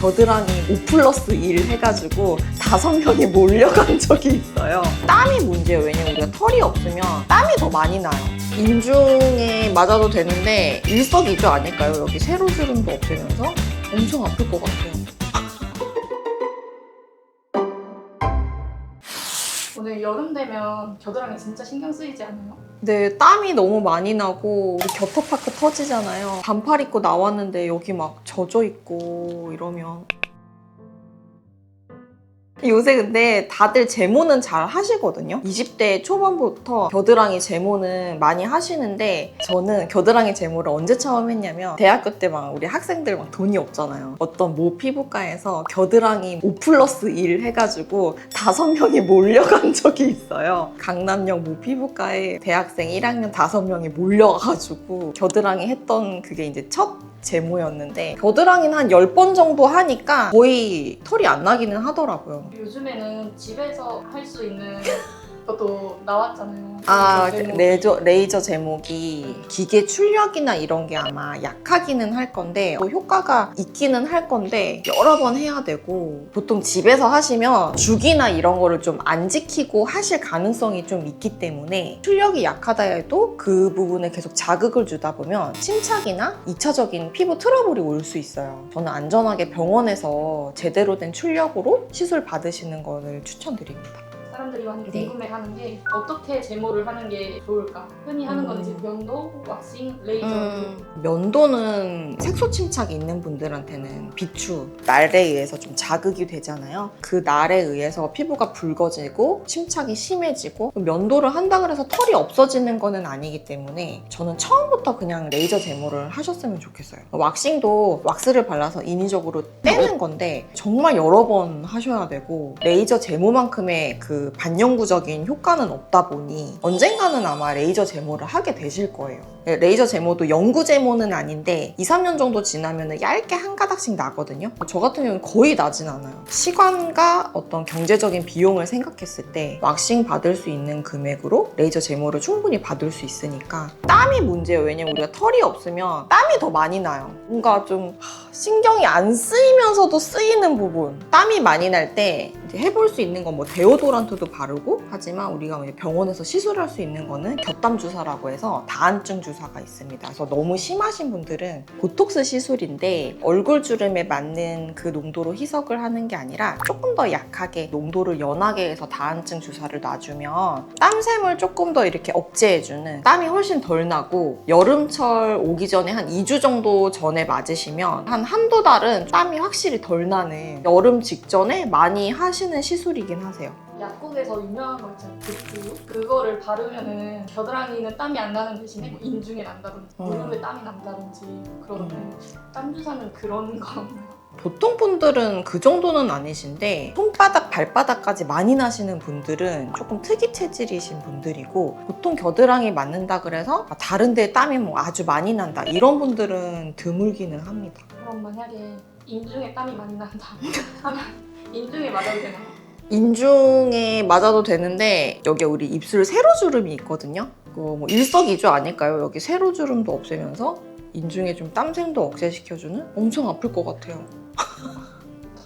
겨드랑이 5 플러스 1 해가지고 다섯 명이 몰려간 적이 있어요. 땀이 문제예요. 왜냐면 우리가 털이 없으면 땀이 더 많이 나요. 인중에 맞아도 되는데 일석이조 아닐까요? 여기 세로주름도 없애면서 엄청 아플 것 같아요. 오늘 여름 되면 겨드랑이 진짜 신경 쓰이지 않아요? 네, 땀이 너무 많이 나고 우리 겨터파크 터지잖아요. 반팔 입고 나왔는데 여기 막 젖어 있고 이러면 요새 근데 다들 제모는 잘 하시거든요. 20대 초반부터 겨드랑이 제모는 많이 하시는데 저는 겨드랑이 제모를 언제 처음 했냐면 대학교 때 막 우리 학생들 막 돈이 없잖아요. 어떤 모 피부과에서 겨드랑이 5 플러스 1 해가지고 다섯 명이 몰려간 적이 있어요. 강남역 모 피부과에 대학생 1학년 다섯 명이 몰려가가지고 겨드랑이 했던 그게 이제 첫 제모였는데 겨드랑이는 한 10번 정도 하니까 거의 털이 안 나기는 하더라고요. 요즘에는 집에서 할 수 있는 것도 나왔잖아요. 아, 제모. 레이저, 레이저 제목이 기계 출력이나 이런 게 아마 약하기는 할 건데 뭐 효과가 있기는 할 건데 여러 번 해야 되고 보통 집에서 하시면 주기나 이런 거를 좀 안 지키고 하실 가능성이 좀 있기 때문에 출력이 약하다 해도 그 부분에 계속 자극을 주다 보면 침착이나 2차적인 피부 트러블이 올 수 있어요. 저는 안전하게 병원에서 제대로 된 출력으로 시술 받으시는 거를 추천드립니다. 사람들이 많이 네. 궁금해하는 게 어떻게 제모를 하는 게 좋을까? 흔히 하는 건 음. 이제 면도, 왁싱, 레이저 음, 면도는 색소 침착이 있는 분들한테는 비추, 날에 의해서 좀 자극이 되잖아요. 그 날에 의해서 피부가 붉어지고 침착이 심해지고 면도를 한다 그래서 털이 없어지는 거는 아니기 때문에 저는 처음부터 그냥 레이저 제모를 하셨으면 좋겠어요. 왁싱도 왁스를 발라서 인위적으로 떼는 건데 정말 여러 번 하셔야 되고 레이저 제모만큼의 그 반영구적인 효과는 없다 보니 언젠가는 아마 레이저 제모를 하게 되실 거예요. 네, 레이저 제모도 영구 제모는 아닌데 2, 3년 정도 지나면 얇게 한 가닥씩 나거든요. 저 같은 경우는 거의 나진 않아요. 시간과 어떤 경제적인 비용을 생각했을 때 왁싱 받을 수 있는 금액으로 레이저 제모를 충분히 받을 수 있으니까 땀이 문제예요. 왜냐면 우리가 털이 없으면 땀이 더 많이 나요. 뭔가 좀 하, 신경이 안 쓰이면서도 쓰이는 부분. 땀이 많이 날 때 해볼 수 있는 건 뭐 데오도란트 도 바르고 하지만 우리가 병원에서 시술할 수 있는 거는 곁담 주사라고 해서 다한증 주사가 있습니다. 그래서 너무 심하신 분들은 보톡스 시술인데 얼굴 주름에 맞는 그 농도로 희석을 하는 게 아니라 조금 더 약하게 농도를 연하게 해서 다한증 주사를 놔주면 땀샘을 조금 더 이렇게 억제해주는 땀이 훨씬 덜 나고 여름철 오기 전에 한 2주 정도 전에 맞으시면 한 한두 달은 땀이 확실히 덜 나는 여름 직전에 많이 하시는 시술이긴 하세요. 약국에서 유명한 거 있잖아요. 그 그거를 바르면은 겨드랑이는 땀이 안 나는 대신에 뭐 인중에 난다든지 음. 무릎에 땀이 난다든지 그러는데 땀 주사는 그런 거 보통 분들은 그 정도는 아니신데 손바닥, 발바닥까지 많이 나시는 분들은 조금 특이 체질이신 분들이고 보통 겨드랑이 맞는다 그래서 아, 다른 데 땀이 뭐 아주 많이 난다 이런 분들은 드물기는 합니다. 그럼 만약에 인중에 땀이 많이 난다 하면 인중에 맞아도 되나요? 인중에 맞아도 되는데 여기 우리 입술 세로주름이 있거든요. 그거 뭐 일석이조 아닐까요? 여기 세로주름도 없애면서 인중에 좀 땀샘도 억제시켜주는 엄청 아플 것 같아요.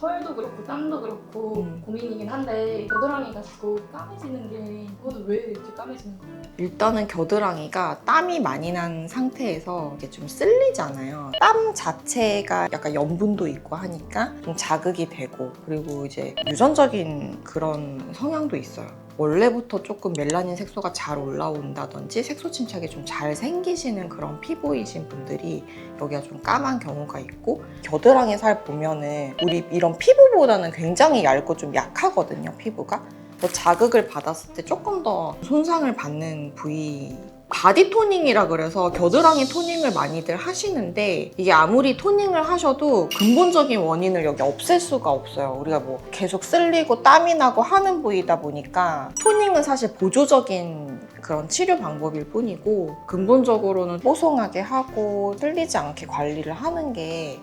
털도 그렇고 땀도 그렇고 음. 고민이긴 한데 겨드랑이가 자꾸 까매지는 게 그것도 왜 이렇게 까매지는 거예요? 일단은 겨드랑이가 땀이 많이 난 상태에서 이게 좀 쓸리잖아요. 땀 자체가 약간 염분도 있고 하니까 좀 자극이 되고 그리고 이제 유전적인 그런 성향도 있어요. 원래부터 조금 멜라닌 색소가 잘 올라온다든지 색소 침착이 좀 잘 생기시는 그런 피부이신 분들이 여기가 좀 까만 경우가 있고 겨드랑이 살 보면은 우리 이런 피부보다는 굉장히 얇고 좀 약하거든요 피부가. 더 자극을 받았을 때 조금 더 손상을 받는 부위 바디 토닝이라 그래서 겨드랑이 토닝을 많이들 하시는데 이게 아무리 토닝을 하셔도 근본적인 원인을 여기 없앨 수가 없어요. 우리가 뭐 계속 쓸리고 땀이 나고 하는 부위다 보니까 토닝은 사실 보조적인 그런 치료 방법일 뿐이고 근본적으로는 뽀송하게 하고 쓸리지 않게 관리를 하는 게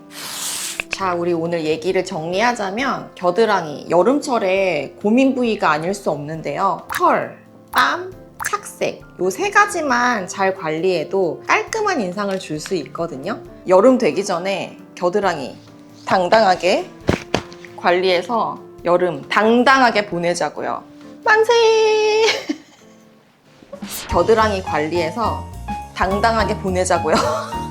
자, 우리 오늘 얘기를 정리하자면 겨드랑이 여름철에 고민 부위가 아닐 수 없는데요. 털, 땀, 착색 요 세 가지만 잘 관리해도 깔끔한 인상을 줄 수 있거든요. 여름 되기 전에 겨드랑이 당당하게 관리해서 여름 당당하게 보내자고요. 만세! 겨드랑이 관리해서 당당하게 보내자고요.